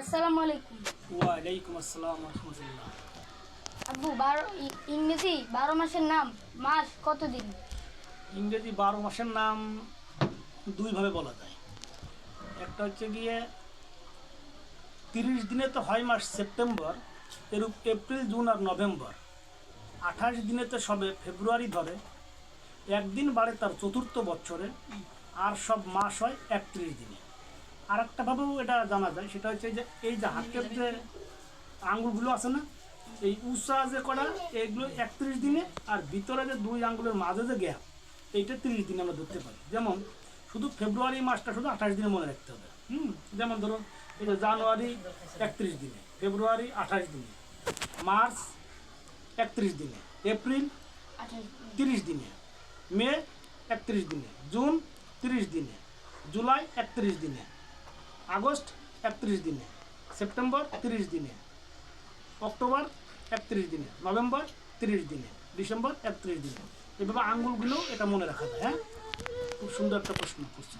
আসসালামু আলাইকুম। ওয়ালাইকুম আসসালাম রহমতুল্লাহ। আব্বু বারো ইংরেজি বারো মাসের নাম মাস কতদিন? ইংরেজি বারো মাসের নাম দুইভাবে বলা যায়। একটা হচ্ছে গিয়ে তিরিশ দিনে তো হয় মাস সেপ্টেম্বর এরূপ এপ্রিল জুন আর নভেম্বর। আঠাশ দিনে তো সবে ফেব্রুয়ারি ধরে একদিন বাড়ে তার চতুর্থ বছরে আর সব মাস হয় একত্রিশ দিনে। আর একটাভাবেও এটা জানা যায়, সেটা হচ্ছে যে এই যে হাতের যে আঙ্গুলগুলো আছে না, এই উষা যে করা এইগুলো একত্রিশ দিনে আর ভিতরে যে দুই আঙ্গুলের মাঝে যে গ্যাপ, এইটা তিরিশ দিনে আমরা ধরতে পারি। যেমন শুধু ফেব্রুয়ারি মাসটা শুধু আঠাশ দিনে মনে রাখতে হবে। হুম? যেমন ধরো যে জানুয়ারি একত্রিশ দিনে, ফেব্রুয়ারি আঠাশ দিনে, মার্চ একত্রিশ দিনে, এপ্রিল তিরিশ দিনে, মে একত্রিশ দিনে, জুন তিরিশ দিনে, জুলাই একত্রিশ দিনে আগস্ট একত্রিশ দিনে, সেপ্টেম্বর তিরিশ দিনে, অক্টোবর একত্রিশ দিনে, নভেম্বর তিরিশ দিনে, ডিসেম্বর একত্রিশ দিনে। এভাবে আঙ্গুলগুলো এটা মনে রাখা যায় হ্যাঁ? খুব সুন্দর একটা প্রশ্ন করছে